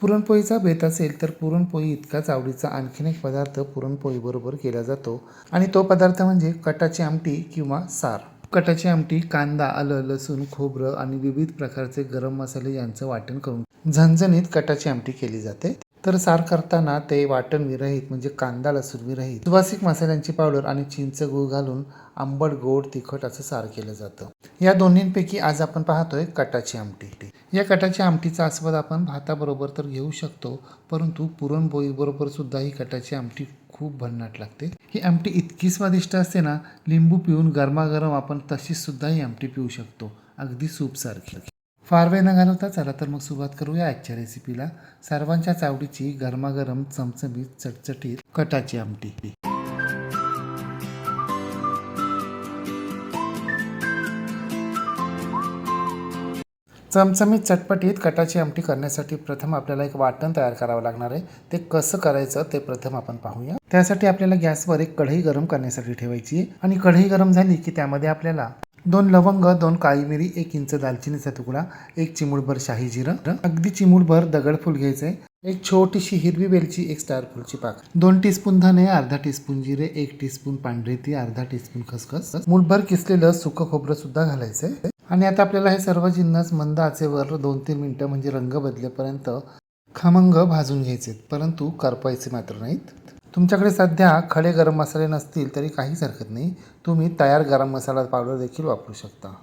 पुरणपोळीचा बेत असेल तर पुरणपोळी इतकाच आवडीचा आणखीन एक पदार्थ पुरणपोळीबरोबर केला जातो. आणि तो पदार्थ म्हणजे कटाची आमटी किंवा सार. कटाची आमटी कांदा आलं लसूण खोबरं आणि विविध प्रकारचे गरम मसाले यांचं वाटण करून झणझणीत कटाची आमटी केली जाते. तर सार करताना ते वाटण विरहित म्हणजे कांदा लसूण विरहित सुवासिक मसाल्यांची पावडर आणि चिंच गूळ घालून आंबट गोड तिखट असं सार केलं जातं. या दोन्हींपैकी आज आपण पाहतोय कटाची आमटी. या कटाच्या आमटीचा आस्वाद आपण भाताबरोबर तर घेऊ शकतो परंतु पुरणपोळीबरोबर सुद्धा ही कटाची आमटी खूप भन्नाट लागते. ही आमटी इतकी स्वादिष्ट असते ना लिंबू पिऊन गरमागरम आपण तशीच सुद्धा ही आमटी पिऊ शकतो. अगदी सूपसारखी. फार वेळ न घालवता चला तर मग सुरुवात करूया आजच्या रेसिपीला सर्वांच्याच आवडीची गरमागरम चमचमीत चटचटीत कटाची आमटी. चमचमीत चटपटीत कटाची आमटी करण्यासाठी प्रथम आपल्याला एक वाटण तयार करावं लागणार आहे. ते कसं करायचं ते प्रथम आपण पाहूया. त्यासाठी आपल्याला गॅसवर एक कढई गरम करण्यासाठी ठेवायची आणि कढई गरम झाली की त्यामध्ये आपल्याला दोन लवंग दोन काळी मिरी एक इंच दालचिनीचा तुकडा एक चिमूटभर शाही जिरं अगदी चिमूटभर दगडफूल घ्यायचंय एक छोटीशी हिरवी वेलची एक स्टार फुलची पाक. दोन टीस्पून धने अर्धा टीस्पून जिरे एक टीस्पून पांढरी ती अर्धा टीस्पून खसखस. मुठभर किसलेलं सुकं खोबरं सुद्धा घालायचंय आणि आता आपल्याला हे सर्व जिन्नस मंद आचेवर दोन तीन मिनटं म्हणजे रंग बदलेपर्यंत खमंग भाजून घ्यायचे परंतु करपायचे मात्र नाहीत. तुमच्याकडे सध्या खडे गरम मसाले नसतील तरी काहीच हरकत नाही. तुम्ही तयार गरम मसाला पावडर देखील वापरू शकता.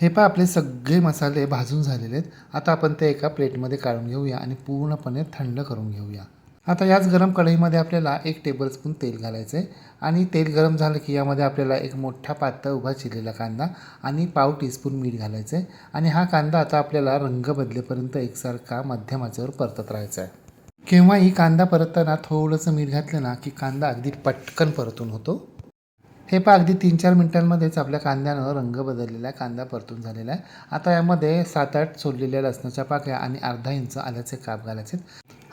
हे पहा आपले सगळे मसाले भाजून झालेले आहेत. आता आपण ते एका प्लेटमध्ये काढून घेऊया आणि पूर्णपणे थंड करून घेऊया. आता याच गरम कढईमध्ये आपल्याला एक टेबलस्पून तेल घालायचं आहे आणि तेल गरम झालं की यामध्ये आपल्याला एक मोठा पातळ उभा चिरलेला कांदा आणि पाव टीस्पून मीठ घालायचं आहे आणि हा कांदा आता आपल्याला रंग बदलेपर्यंत एकसारखा मध्यमाच्यावर परतत राहायचा आहे केव्हाही कांदा परतताना थोडंसं मीठ घातलं ना की कांदा अगदी पटकन परतून होतो. हे पहा अगदी तीन चार मिनटांमध्येच आपल्या कांद्यानं रंग बदललेला आहे कांदा परतून झालेला आहे. आता यामध्ये सात आठ सोडलेल्या लसणाच्या पाकळ्या आणि अर्धा इंच आल्याचे काप घालायचे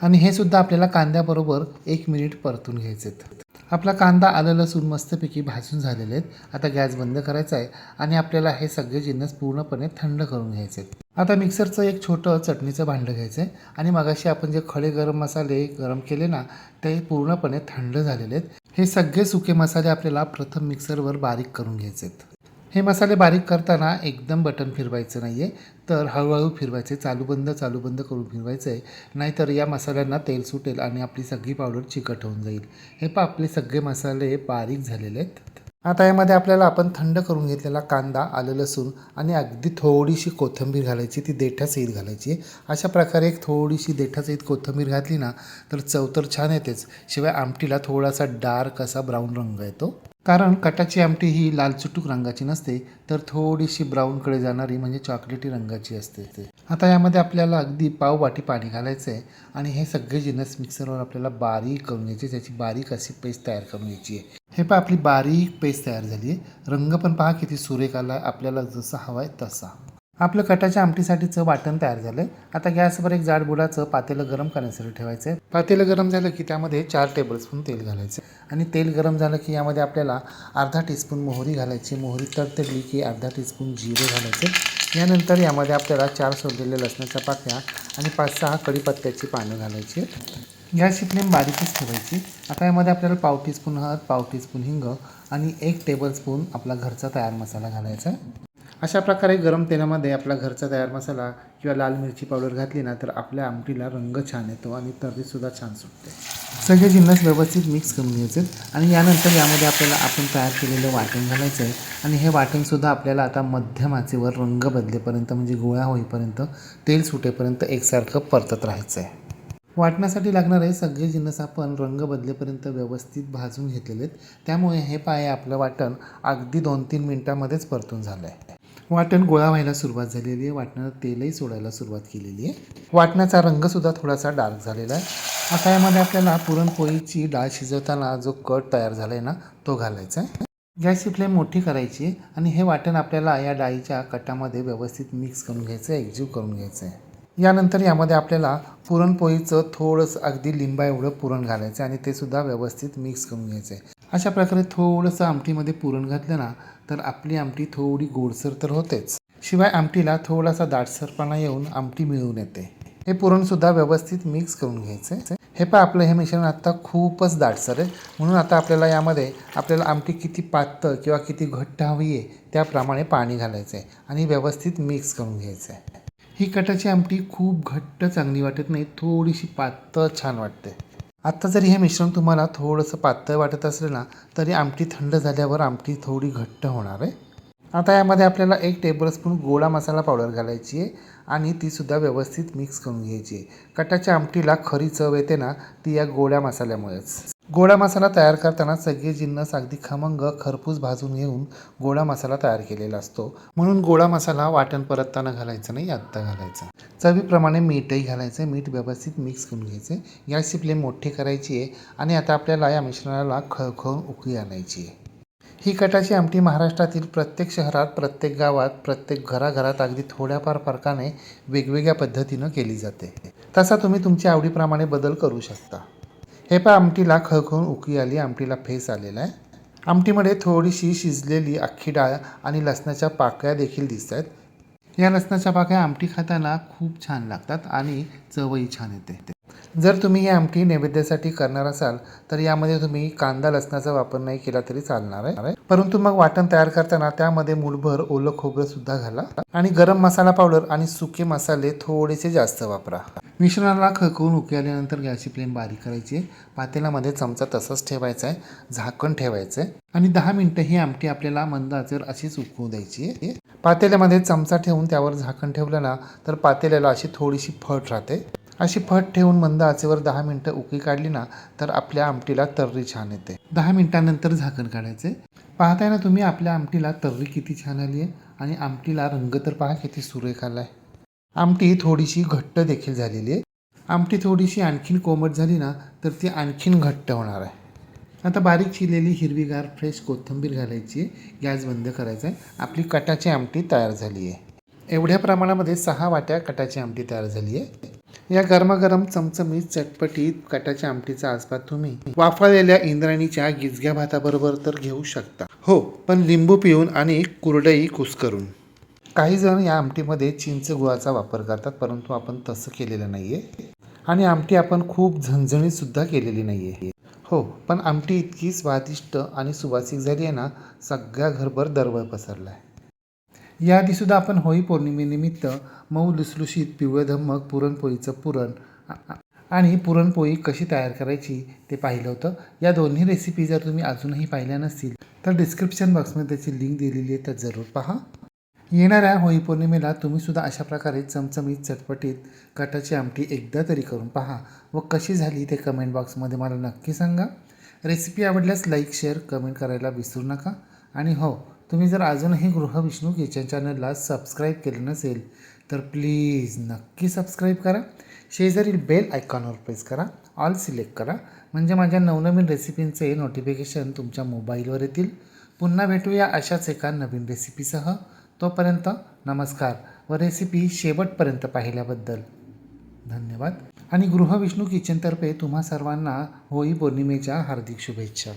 आणि हे सुद्धा आपल्याला कांद्याबरोबर एक मिनिट परतून घ्यायचे आहेत. आपला कांदा आलं लसूण मस्तपैकी भाजून झालेले आहेत. आता गॅस बंद करायचा आहे आणि आपल्याला हे सगळे जिन्नस पूर्णपणे थंड करून घ्यायचे आहेत. आता मिक्सरचं एक छोटं चटणीचं भांडं घ्यायचं आहे आणि मगाशी आपण जे खडे गरम मसाले गरम केले ना ते पूर्णपणे थंड झालेले आहेत. हे सगळे सुके मसाले आपल्याला प्रथम मिक्सरवर बारीक करून घ्यायचे आहेत. हे मसाले बारीक करताना एकदम बटन फिरवायचं नाही आहे तर हळूहळू फिरवायचे चालू बंद चालू बंद करून फिरवायचं. आहे नाहीतर या मसाल्यांना तेल सुटेल आणि आपली सगळी पावडर चिकट होऊन जाईल. हे पहा आपले सगळे मसाले बारीक झालेले आहेत. आता यामध्ये आपल्याला आपण थंड करून घेतलेला कांदा आलं लसूण आणि अगदी थोडीशी कोथिंबीर घालायची ती देठासहित घालायची. आहे अशा प्रकारे एक थोडीशी देठासहित कोथिंबीर घातली ना तर चव तर छान येतेच. शिवाय आमटीला थोडासा डार्क असा ब्राऊन रंग येतो. कारण कटाची आमटी ही लाल चुटूक रंगाची नसते तर थोडीशी ब्राऊनकडे जाणारी म्हणजे चॉकलेटी रंगाची असते. आता यामध्ये आपल्याला अगदी पाव वाटी पाणी घालायचं आहे आणि हे सगळे जिनस मिक्सरवर आपल्याला बारीक करून घ्यायचे त्याची बारीक अशी पेस्ट तयार करून घ्यायची आहे. हे पहा आपली बारीक पेस्ट तयार झाली आहे. रंग पण पहा किती सुरेख आला आपल्याला जसा हवा आहे तसा. आपलं कटाच्या आमटीसाठीचं वाटण तयार झालं आहे आता गॅसवर एक जाड बुडाचं पातेलं गरम करण्यासाठी ठेवायचं आहे पातेलं गरम झालं की त्यामध्ये चार टेबलस्पून तेल घालायचं. आणि तेल गरम झालं की यामध्ये आपल्याला अर्धा टीस्पून मोहरी घालायची. मोहरी तडतडली की अर्धा टीस्पून जिरे घालायचे. यानंतर यामध्ये आपल्याला चार सोडलेल्या लसणाच्या पाकळ्या आणि पाच सहा कढीपत्त्याची पानं घालायची. गॅसची फ्लेम बारीकच ठेवायची. आता यामध्ये आपल्याला पाव टीस्पून हळद पाव टीस्पून हिंग आणि एक टेबलस्पून आपला घरचा तयार मसाला घालायचा. अशा प्रकारे गरम तेलामध्ये आपला घरचा तयार मसाला किंवा लाल मिरची पावडर घातली ना तर आपल्या आमटीला रंग छान येतो आणि तर्रीसुद्धा छान सुटते. सगळे जिन्नस व्यवस्थित मिक्स करून घ्यायचे आणि यानंतर यामध्ये आपल्याला आपण तयार केलेलं वाटण घालायचं आहे. आणि हे वाटणसुद्धा आपल्याला आता मध्यम आचेवर रंग बदलेपर्यंत म्हणजे गोळा होईपर्यंत तेल सुटेपर्यंत एकसारखं परतत राहायचं आहे. वाटण्यासाठी लागणारे सगळे जिन्नस आपण रंग बदलेपर्यंत व्यवस्थित भाजून घेतलेले आहेत. त्यामुळे हे पाय आपलं वाटण अगदी दोन तीन मिनटामध्येच परतून झालं आहे वाटण गोळा व्हायला सुरुवात झालेली आहे. वाटणानं तेलही सोडायला सुरुवात केलेली आहे. वाटण्याचा रंगसुद्धा थोडासा डार्क झालेला आहे. आता यामध्ये आपल्याला पुरणपोळीची डाळ शिजवताना जो कट तयार झाला आहे ना तो घालायचा आहे. गॅसची फ्लेम मोठी करायची आहे आणि हे वाटण आपल्याला या डाळीच्या कटामध्ये व्यवस्थित मिक्स करून घ्यायचं आहे एकजीव करून घ्यायचं आहे. यानंतर यामध्ये आपल्याला पुरणपोळीचं थोडंसं अगदी लिंबा एवढं पुरण घालायचं आहे आणि ते सुद्धा व्यवस्थित मिक्स करून घ्यायचं आहे. अशा प्रकारे थोडंसं आमटीमध्ये पुरण घातलं ना तर आपली आमटी थोडी गोडसर तर होतेच. शिवाय आमटीला थोडासा दाटसरपणा येऊन आमटी मिळून येते. हे पुरणसुद्धा व्यवस्थित मिक्स करून घ्यायचं. आहे हे पण आपलं हे मिश्रण आता खूपच दाटसर आहे. म्हणून आता आपल्याला यामध्ये आपल्याला आमटी किती पातळ किंवा किती घट्ट हवी आहे त्याप्रमाणे पाणी घालायचं आहे आणि व्यवस्थित मिक्स करून घ्यायचं आहे ही कटाची आमटी खूप घट्ट चांगली वाटत नाही थोडीशी पातळ छान वाटते. आत्ता जरी हे मिश्रण तुम्हाला थोडंसं पातळ वाटत असलं ना तरी आमटी थंड झाल्यावर आमटी थोडी घट्ट होणार आहे. आता यामध्ये आपल्याला एक टेबलस्पून गोडा मसाला पावडर घालायची आहे आणि तीसुद्धा व्यवस्थित मिक्स करून घ्यायची आहे. कटाच्या आमटीला खरी चव येते ना ती या गोड्या मसाल्यामुळेच. गोडा मसाला तयार करताना सगळे जिन्नस अगदी खमंग खरपूस भाजून घेऊन गोडा मसाला तयार केलेला असतो. म्हणून गोडा मसाला वाटण परतताना घालायचा नाही आत्ता घालायचा. चवीप्रमाणे मीठही घालायचं मीठ व्यवस्थित मिक्स करून घ्यायचं गॅसची फ्लेम मोठी करायची आहे आणि आता आपल्याला या मिश्रणाला खळखळून उकळी आणायची आहे. ही कटाची आमटी महाराष्ट्रातील प्रत्येक शहरात प्रत्येक गावात प्रत्येक घराघरात अगदी थोड्याफार फरकाने वेगवेगळ्या पद्धतीनं केली जाते. तसा तुम्ही तुमच्या आवडीप्रमाणे बदल करू शकता. हे पण आमटीला खळखळून उकळी आली आमटीला फेस आलेला आहे. आमटीमध्ये थोडीशी शिजलेली अख्खी डाळ आणि लसणाच्या पाकळ्या देखील दिसत आहेत. या लसणाच्या पाकळ्या आमटी खाताना खूप छान लागतात आणि चवही छान येते. जर तुम्ही ही आमटी नैवेद्यासाठी करणार असाल तर यामध्ये तुम्ही कांदा लसणाचा वापर नाही केला तरी चालणार आहे. परंतु मग वाटण तयार करताना त्यामध्ये मूलभर ओलं खोबरं सुद्धा घाला आणि गरम मसाला पावडर आणि सुके मसाले थोडेसे जास्त वापरा. मिश्रणाला खकवून उकळल्यानंतर गॅसची फ्लेम बारीक करायची. आहे पातेल्यामध्ये चमचा तसंच ठेवायचा आहे. झाकण ठेवायचं आहे. आणि दहा मिनटं ही आमटी आपल्याला मंद आचेवर अशीच उकळू द्यायची आहे. पातेल्यामध्ये चमचा ठेवून त्यावर झाकण ठेवलं ना तर पातेल्याला अशी थोडीशी फट राहते. अशी फट ठेवून मंद आचेवर दहा मिनटं उकळी काढली ना तर आपल्या आमटीला तर्री छान येते. दहा मिनटानंतर झाकण काढायचे. पाहताय ना तुम्ही आपल्या आमटीला तर्री किती छान आली आहे आणि आमटीला रंग तर पहा किती सुरेख आला आहे. आमटी थोडीशी घट्ट देखील झालेली आहे. आमटी थोडीशी आणखीन कोमट झाली ना तर ती आणखीन घट्ट होणार आहे. आता बारीक चिरलेली हिरवीगार फ्रेश कोथिंबीर घालायची आहे. गॅस बंद करायचा आहे. आपली कटाची आमटी तयार झाली आहे. एवढ्या प्रमाणामध्ये सहा वाट्या कटाची आमटी तयार झाली आहे. या गरमागरम चमचमीत चटपटीत कटाच्या आमटीचा आस्वाद तुम्ही. वाफळलेल्या इंद्राणीच्या गिजग्या भाताबरोबर तर घेऊ शकता. हो पण लिंबू पिऊन आणि कुरडई कुस्करून. काही जण या आमटीमध्ये चिंच गुळाचा वापर करतात परंतु आपण तसं केलेलं नाही आहे आणि आमटी आपण खूप झणझणीत सुद्धा केलेली नाही आहे हो पण आमटी इतकी स्वादिष्ट आणि सुवासिक झाली आहे ना सगळ्या घरभर दरवळ पसरला आहे याआधीसुद्धा आपण होळी पौर्णिमेनिमित्त मऊ लुसलुशीत पिवळं धम्मक पुरणपोळीचं पुरण आणि पुरणपोळी कशी तयार करायची ते पाहिलं होतं. या दोन्ही रेसिपी जर तुम्ही अजूनही पाहिल्या नसतील तर डिस्क्रिप्शन बॉक्समध्ये त्याची लिंक दिलेली आहे तर जरूर पहा. येणाऱ्या होळी पौर्णिमेला तुम्ही सुद्धा अशा प्रकारे चमचमीत चटपटीत कटाची आमटी एकदा तरी करून पहा व कशी झाली ते कमेंट बॉक्समध्ये मला नक्की सांगा. रेसिपी आवडल्यास लाईक शेअर कमेंट करायला विसरू नका. आणि हो तुम्ही जर अजूनही गृहविष्णू किचन चॅनलला सबस्क्राईब केलं नसेल तर प्लीज नक्की सबस्क्राईब करा. शेजारील बेल आयकॉनवर प्रेस करा ऑल सिलेक्ट करा. म्हणजे माझ्या नवनवीन रेसिपींचे नोटिफिकेशन तुमच्या मोबाईलवर येतील. पुन्हा भेटूया अशाच एका नवीन रेसिपीसह. तोपर्यंत नमस्कार व रेसिपी शेवटपर्यंत पाहिल्याबद्दल धन्यवाद. आणि गृहविष्णू किचनतर्फे तुम्हा सर्वांना होळी पौर्णिमेच्या हार्दिक शुभेच्छा.